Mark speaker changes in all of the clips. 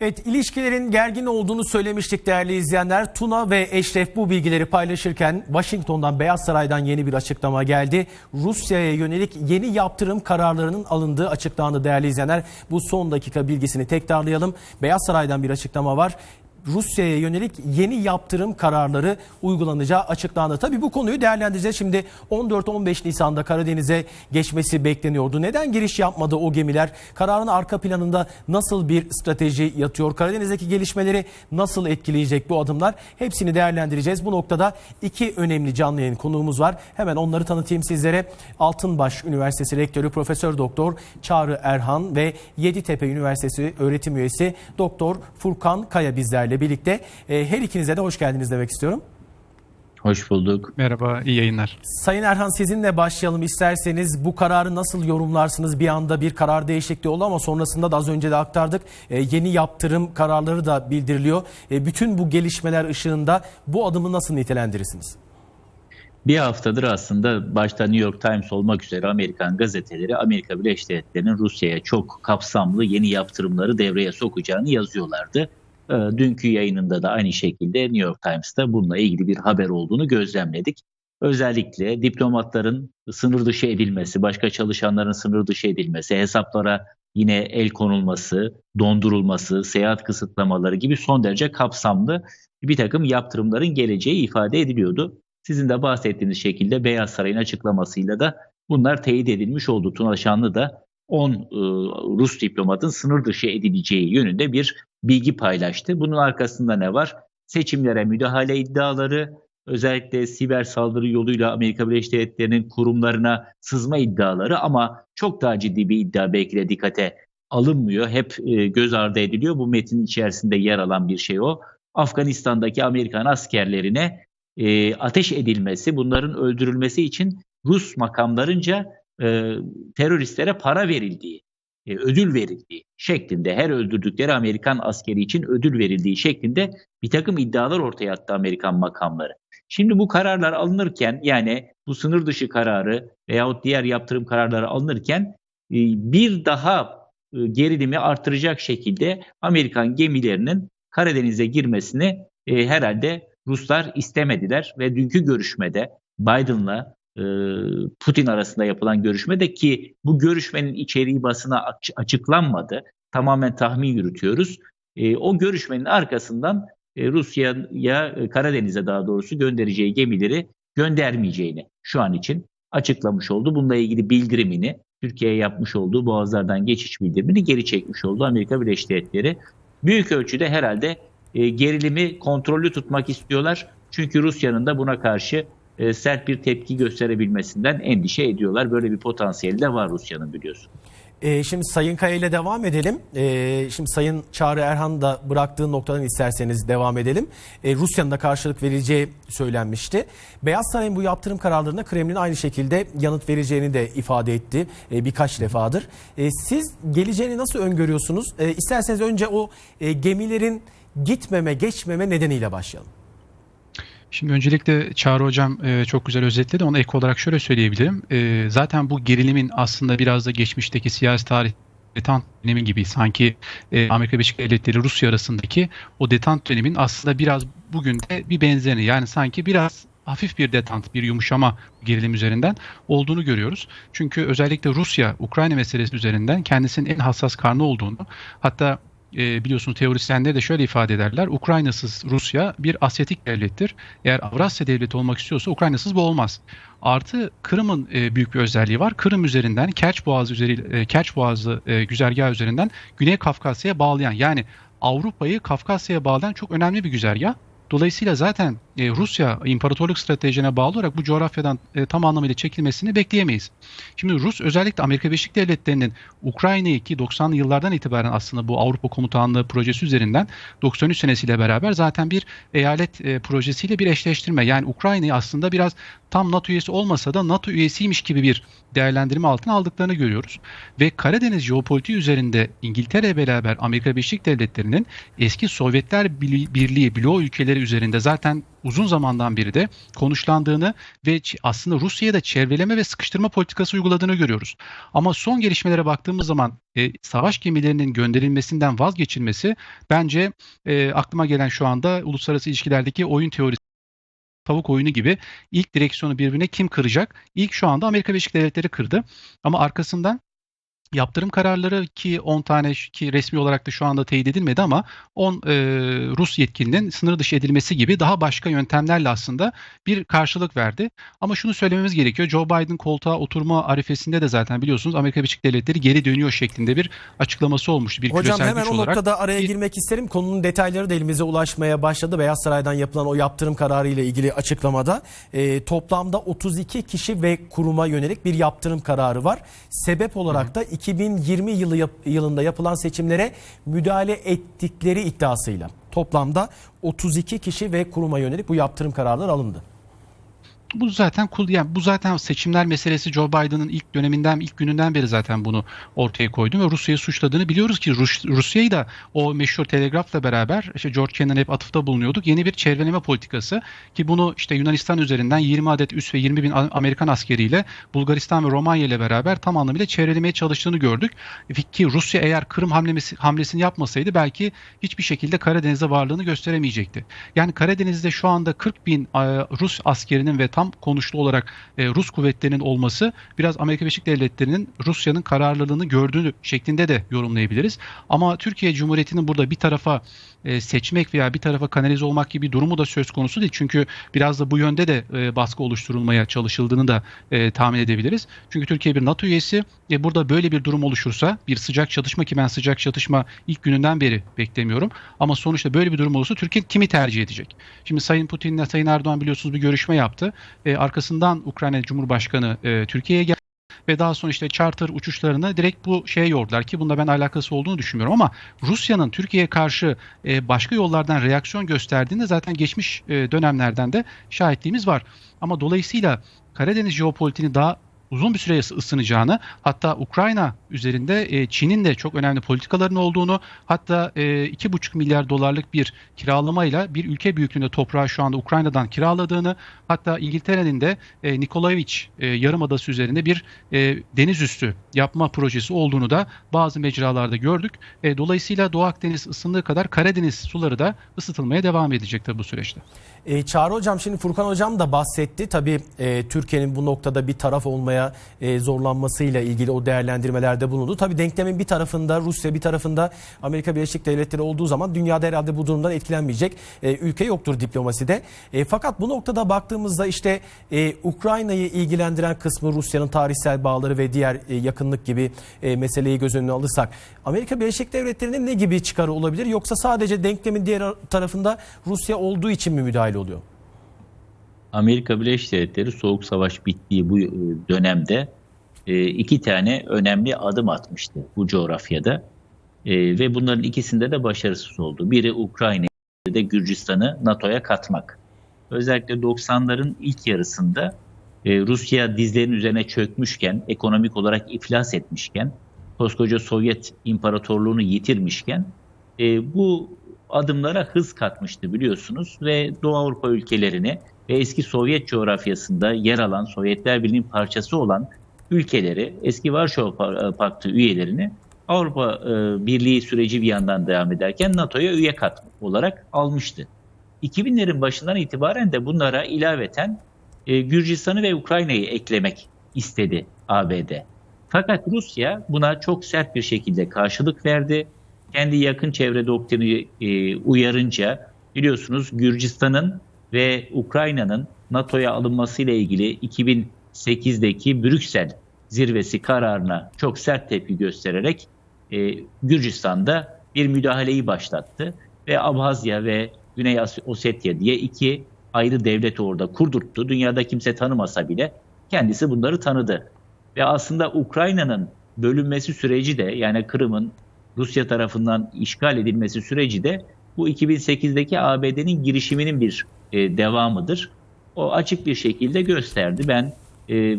Speaker 1: Evet, ilişkilerin gergin olduğunu söylemiştik değerli izleyenler. Tuna ve Eşref bu bilgileri paylaşırken Washington'dan Beyaz Saray'dan yeni bir açıklama geldi. Rusya'ya yönelik yeni yaptırım kararlarının alındığı açıklandı değerli izleyenler. Bu son dakika bilgisini tekrarlayalım. Beyaz Saray'dan bir açıklama var. Rusya'ya yönelik yeni yaptırım kararları uygulanacağı açıklandı. Tabii bu konuyu değerlendireceğiz. Şimdi 14-15 Nisan'da Karadeniz'e geçmesi bekleniyordu. Neden giriş yapmadı o gemiler? Kararın arka planında nasıl bir strateji yatıyor? Karadeniz'deki gelişmeleri nasıl etkileyecek bu adımlar? Hepsini değerlendireceğiz. Bu noktada iki önemli canlı yayın konuğumuz var. Hemen onları tanıtayım sizlere. Altınbaş Üniversitesi Rektörü Profesör Doktor Çağrı Erhan ve Yeditepe Üniversitesi öğretim üyesi Doktor Furkan Kaya bizlerle birlikte. Ee, Her ikinize de hoş geldiniz demek istiyorum.
Speaker 2: Hoş bulduk.
Speaker 3: Merhaba, iyi yayınlar.
Speaker 1: Sayın Erhan sizinle başlayalım isterseniz. Bu kararı nasıl yorumlarsınız? Bir anda bir karar değişikliği oldu ama sonrasında da az önce de aktardık. Ee, yeni yaptırım kararları da bildiriliyor. Ee, bütün bu gelişmeler ışığında bu adımı nasıl nitelendirirsiniz?
Speaker 2: Bir haftadır aslında başta New York Times olmak üzere Amerikan gazeteleri Amerika Birleşik Devletleri'nin Rusya'ya çok kapsamlı yeni yaptırımları devreye sokacağını yazıyorlardı. Ee, Dünkü yayınında da aynı şekilde New York Times'ta bununla ilgili bir haber olduğunu gözlemledik. Özellikle diplomatların sınır dışı edilmesi, başka çalışanların sınır dışı edilmesi, hesaplara yine el konulması, dondurulması, seyahat kısıtlamaları gibi son derece kapsamlı bir takım yaptırımların geleceği ifade ediliyordu. Sizin de bahsettiğiniz şekilde Beyaz Saray'ın açıklamasıyla da bunlar teyit edilmiş oldu. Tuna Şanlı da 10 e, Rus diplomatın sınır dışı edileceği yönünde bir bilgi paylaştı. Bunun arkasında ne var? Seçimlere müdahale iddiaları, özellikle siber saldırı yoluyla Amerika Birleşik Devletleri'nin kurumlarına sızma iddiaları ama çok daha ciddi bir iddia belki de dikkate alınmıyor. Hep e, göz ardı ediliyor. Bu metin içerisinde yer alan bir şey o. Afganistan'daki Amerikan askerlerine e, ateş edilmesi, bunların öldürülmesi için Rus makamlarınca e, teröristlere para verildiği, e, ödül verildiği şeklinde her öldürdükleri Amerikan askeri için ödül verildiği şeklinde bir takım iddialar ortaya attı Amerikan makamları. Şimdi bu kararlar alınırken yani bu sınır dışı kararı veyahut diğer yaptırım kararları alınırken e, bir daha e, gerilimi artıracak şekilde Amerikan gemilerinin Karadeniz'e girmesini herhalde Ruslar istemediler ve dünkü görüşmede Biden'la Putin arasında yapılan görüşmede ki bu görüşmenin içeriği basına aç- açıklanmadı. Tamamen tahmin yürütüyoruz. E, o görüşmenin arkasından e, Rusya'ya e, Karadeniz'e daha doğrusu göndereceği gemileri göndermeyeceğini şu an için açıklamış oldu. Bununla ilgili bildirimini Türkiye'ye yapmış olduğu boğazlardan geçiş bildirimini geri çekmiş oldu Amerika Birleşik Devletleri. Büyük ölçüde herhalde e, gerilimi kontrollü tutmak istiyorlar. Çünkü Rusya'nın da buna karşı e, sert bir tepki gösterebilmesinden endişe ediyorlar. Böyle bir potansiyeli de var Rusya'nın biliyorsun.
Speaker 1: Ee, şimdi Sayın Kaya ile devam edelim. Ee, şimdi Sayın Çağrı Erhan da bıraktığı noktadan isterseniz devam edelim. Ee, Rusya'nın da karşılık vereceği söylenmişti. Beyaz Saray'ın bu yaptırım kararlarına Kremlin aynı şekilde yanıt vereceğini de ifade etti e, birkaç defadır. E, siz geleceğini nasıl öngörüyorsunuz? E, isterseniz önce o e, gemilerin gitmeme, geçmeme nedeniyle başlayalım.
Speaker 3: Şimdi öncelikle Çağrı Hocam e, çok güzel özetledi. Ona ek olarak şöyle söyleyebilirim. E, zaten bu gerilimin aslında biraz da geçmişteki siyasi tarih detant dönemi gibi sanki e, Amerika Birleşik Devletleri Rusya arasındaki o detant dönemin aslında biraz bugün de bir benzerini yani sanki biraz hafif bir detant, bir yumuşama gerilim üzerinden olduğunu görüyoruz. Çünkü özellikle Rusya Ukrayna meselesi üzerinden kendisinin en hassas karnı olduğunu hatta e, biliyorsunuz teorisyenler de şöyle ifade ederler. Ukraynasız Rusya bir Asyatik devlettir. Eğer Avrasya devleti olmak istiyorsa Ukraynasız bu olmaz. Artı Kırım'ın e, büyük bir özelliği var. Kırım üzerinden Kerç Boğazı üzeri e, Kerç Boğazı e, güzergahı üzerinden Güney Kafkasya'ya bağlayan yani Avrupa'yı Kafkasya'ya bağlayan çok önemli bir güzergah. Dolayısıyla zaten e, Rusya imparatorluk stratejine bağlı olarak bu coğrafyadan e, tam anlamıyla çekilmesini bekleyemeyiz. Şimdi Rus özellikle Amerika Birleşik Devletleri'nin Ukrayna'yı ki 90'lı yıllardan itibaren aslında bu Avrupa Komutanlığı projesi üzerinden 93 senesiyle beraber zaten bir eyalet e, projesiyle bir eşleştirme. Yani Ukrayna'yı aslında biraz tam NATO üyesi olmasa da NATO üyesiymiş gibi bir değerlendirme altına aldıklarını görüyoruz. Ve Karadeniz jeopolitiği üzerinde İngiltere beraber Amerika Birleşik Devletleri'nin eski Sovyetler Birliği bloğu ülkeleri üzerinde zaten uzun zamandan beri de konuşlandığını ve aslında Rusya'ya da çevreleme ve sıkıştırma politikası uyguladığını görüyoruz. Ama son gelişmelere baktığımız zaman e, savaş gemilerinin gönderilmesinden vazgeçilmesi bence e, aklıma gelen şu anda uluslararası ilişkilerdeki oyun teorisi tavuk oyunu gibi ilk direksiyonu birbirine kim kıracak? İlk şu anda Amerika Birleşik Devletleri kırdı. Ama arkasından yaptırım kararları ki 10 tane ki resmi olarak da şu anda teyit edilmedi ama 10 e, Rus yetkilinin sınır dışı edilmesi gibi daha başka yöntemlerle aslında bir karşılık verdi. Ama şunu söylememiz gerekiyor. Joe Biden koltuğa oturma arifesinde de zaten biliyorsunuz Amerika Birleşik Devletleri geri dönüyor şeklinde bir açıklaması olmuştu. Bir
Speaker 1: Hocam hemen
Speaker 3: güç
Speaker 1: o
Speaker 3: olarak.
Speaker 1: noktada araya girmek isterim. Konunun detayları da elimize ulaşmaya başladı. Beyaz Saray'dan yapılan o yaptırım kararı ile ilgili açıklamada e, toplamda 32 kişi ve kuruma yönelik bir yaptırım kararı var. Sebep olarak da 2020 yılı yap- yılında yapılan seçimlere müdahale ettikleri iddiasıyla toplamda 32 kişi ve kuruma yönelik bu yaptırım kararları alındı.
Speaker 3: Bu zaten kul yani bu zaten seçimler meselesi Joe Biden'ın ilk döneminden ilk gününden beri zaten bunu ortaya koydu ve Rusya'yı suçladığını biliyoruz ki Rus, Rusya'yı da o meşhur telegrafla beraber işte George Kennan'a hep atıfta bulunuyorduk. Yeni bir çevreleme politikası ki bunu işte Yunanistan üzerinden 20 adet üs ve 20 bin Amerikan askeriyle Bulgaristan ve Romanya ile beraber tam anlamıyla çevrelemeye çalıştığını gördük. Ki Rusya eğer Kırım hamlesi, hamlesini yapmasaydı belki hiçbir şekilde Karadeniz'de varlığını gösteremeyecekti. Yani Karadeniz'de şu anda 40 bin e, Rus askerinin ve tam konuşlu olarak e, Rus kuvvetlerinin olması biraz Amerika Birleşik Devletleri'nin Rusya'nın kararlılığını gördüğü şeklinde de yorumlayabiliriz. Ama Türkiye Cumhuriyeti'nin burada bir tarafa e, seçmek veya bir tarafa kanalize olmak gibi bir durumu da söz konusu değil. Çünkü biraz da bu yönde de e, baskı oluşturulmaya çalışıldığını da e, tahmin edebiliriz. Çünkü Türkiye bir NATO üyesi. E, burada böyle bir durum oluşursa bir sıcak çatışma ki ben sıcak çatışma ilk gününden beri beklemiyorum. Ama sonuçta böyle bir durum olursa Türkiye kimi tercih edecek? Şimdi Sayın Putin'le Sayın Erdoğan biliyorsunuz bir görüşme yaptı. E, arkasından Ukrayna Cumhurbaşkanı e, Türkiye'ye geldi ve daha sonra işte charter uçuşlarını direkt bu şeye yordular ki bunda ben alakası olduğunu düşünmüyorum ama Rusya'nın Türkiye'ye karşı e, başka yollardan reaksiyon gösterdiğinde zaten geçmiş e, dönemlerden de şahitliğimiz var. Ama dolayısıyla Karadeniz jeopolitiğini daha uzun bir süre ısınacağını hatta Ukrayna üzerinde e, Çin'in de çok önemli politikalarının olduğunu hatta e, 2,5 milyar dolarlık bir kiralamayla bir ülke büyüklüğünde toprağı şu anda Ukrayna'dan kiraladığını hatta İngiltere'nin de e, Nikolaevich e, Yarımadası üzerinde bir e, deniz üstü yapma projesi olduğunu da bazı mecralarda gördük. E, dolayısıyla Doğu Akdeniz ısındığı kadar Karadeniz suları da ısıtılmaya devam edecek tabii bu süreçte.
Speaker 1: E, Çağrı Hocam şimdi Furkan Hocam da bahsetti. Tabii e, Türkiye'nin bu noktada bir taraf olmaya e, zorlanmasıyla ilgili o değerlendirmelerde bulundu. Tabii denklemin bir tarafında Rusya bir tarafında Amerika Birleşik Devletleri olduğu zaman dünyada herhalde bu durumdan etkilenmeyecek e, ülke yoktur diplomaside. E, fakat bu noktada baktığımızda işte e, Ukrayna'yı ilgilendiren kısmı Rusya'nın tarihsel bağları ve diğer e, yakınlık gibi meseleyi göz önüne alırsak Amerika Birleşik Devletleri'nin ne gibi çıkarı olabilir yoksa sadece denklemin diğer tarafında Rusya olduğu için mi müdahale oluyor?
Speaker 2: Amerika Birleşik Devletleri Soğuk Savaş bittiği bu e, dönemde e, iki tane önemli adım atmıştı bu coğrafyada. E, ve bunların ikisinde de başarısız oldu. Biri Ukrayna'yı de Gürcistan'ı NATO'ya katmak. Özellikle 90'ların ilk yarısında Rusya dizlerinin üzerine çökmüşken, ekonomik olarak iflas etmişken, koskoca Sovyet İmparatorluğunu yitirmişken bu adımlara hız katmıştı biliyorsunuz ve Doğu Avrupa ülkelerini ve eski Sovyet coğrafyasında yer alan Sovyetler Birliği'nin parçası olan ülkeleri, eski Varşova Paktı üyelerini Avrupa e, Birliği süreci bir yandan devam ederken NATO'ya üye kat olarak almıştı. 2000'lerin başından itibaren de bunlara ilaveten e, Gürcistan'ı ve Ukrayna'yı eklemek istedi ABD. Fakat Rusya buna çok sert bir şekilde karşılık verdi. Kendi yakın çevre doktrini e, uyarınca biliyorsunuz Gürcistan'ın ve Ukrayna'nın NATO'ya alınmasıyla ilgili 2008'deki Brüksel zirvesi kararına çok sert tepki göstererek e, Gürcistan'da bir müdahaleyi başlattı ve Abhazya ve Güney Ossetya diye iki ayrı devlet orada kurdurttu. Dünyada kimse tanımasa bile kendisi bunları tanıdı. Ve aslında Ukrayna'nın bölünmesi süreci de yani Kırım'ın Rusya tarafından işgal edilmesi süreci de bu 2008'deki ABD'nin girişiminin bir e, devamıdır. O açık bir şekilde gösterdi. Ben e,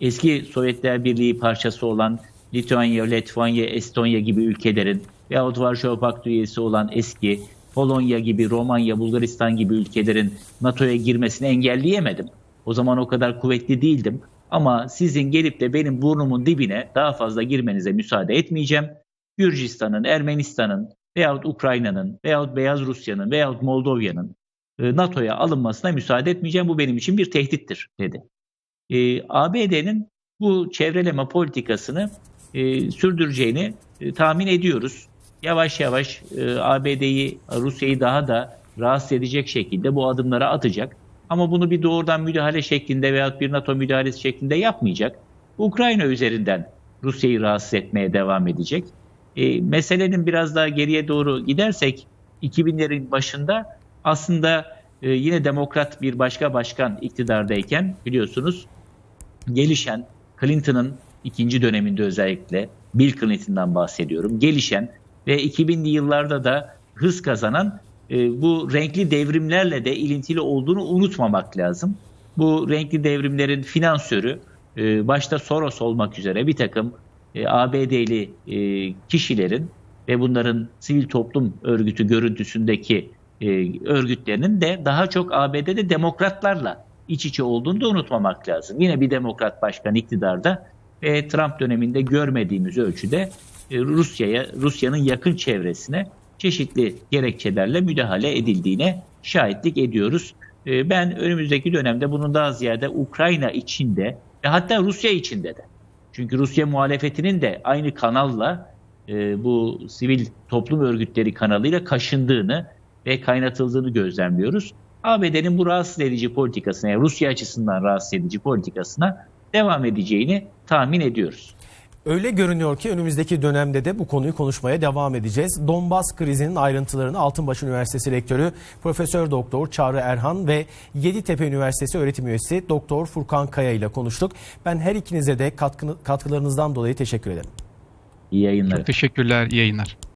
Speaker 2: eski Sovyetler Birliği parçası olan Litvanya, Litvanya, Estonya gibi ülkelerin veyahut Varşova Paktı üyesi olan eski Polonya gibi, Romanya, Bulgaristan gibi ülkelerin NATO'ya girmesini engelleyemedim. O zaman o kadar kuvvetli değildim. Ama sizin gelip de benim burnumun dibine daha fazla girmenize müsaade etmeyeceğim. Gürcistan'ın, Ermenistan'ın veyahut Ukrayna'nın veyahut Beyaz Rusya'nın veyahut Moldova'nın NATO'ya alınmasına müsaade etmeyeceğim. Bu benim için bir tehdittir dedi. E, ABD'nin bu çevreleme politikasını e, sürdüreceğini e, tahmin ediyoruz. Yavaş yavaş e, ABD'yi, Rusya'yı daha da rahatsız edecek şekilde bu adımları atacak. Ama bunu bir doğrudan müdahale şeklinde veyahut bir NATO müdahalesi şeklinde yapmayacak. Ukrayna üzerinden Rusya'yı rahatsız etmeye devam edecek. E, meselenin biraz daha geriye doğru gidersek 2000'lerin başında aslında e, yine demokrat bir başka başkan iktidardayken biliyorsunuz gelişen Clinton'ın ikinci döneminde özellikle Bill Clinton'dan bahsediyorum. Gelişen ve 2000'li yıllarda da hız kazanan e, bu renkli devrimlerle de ilintili olduğunu unutmamak lazım. Bu renkli devrimlerin finansörü e, başta Soros olmak üzere bir takım e, ABD'li e, kişilerin ve bunların sivil toplum örgütü görüntüsündeki e, örgütlerinin de daha çok ABD'de demokratlarla iç içe olduğunu da unutmamak lazım. Yine bir demokrat başkan iktidarda ve Trump döneminde görmediğimiz ölçüde e, Rusya'ya, Rusya'nın yakın çevresine çeşitli gerekçelerle müdahale edildiğine şahitlik ediyoruz. E, Ben önümüzdeki dönemde bunun daha ziyade Ukrayna içinde ve hatta Rusya içinde de. Çünkü Rusya muhalefetinin de aynı kanalla e, bu sivil toplum örgütleri kanalıyla kaşındığını ve kaynatıldığını gözlemliyoruz. ABD'nin bu rahatsız edici politikasına, yani Rusya açısından rahatsız edici politikasına devam edeceğini tahmin ediyoruz.
Speaker 1: Öyle görünüyor ki önümüzdeki dönemde de bu konuyu konuşmaya devam edeceğiz. Donbas krizinin ayrıntılarını Altınbaş Üniversitesi Rektörü Profesör Doktor Çağrı Erhan ve Yeditepe Üniversitesi öğretim üyesi Doktor Furkan Kaya ile konuştuk. Ben her ikinize de katkını- katkılarınızdan dolayı teşekkür ederim.
Speaker 2: İyi yayınlar.
Speaker 3: Çok teşekkürler, iyi yayınlar.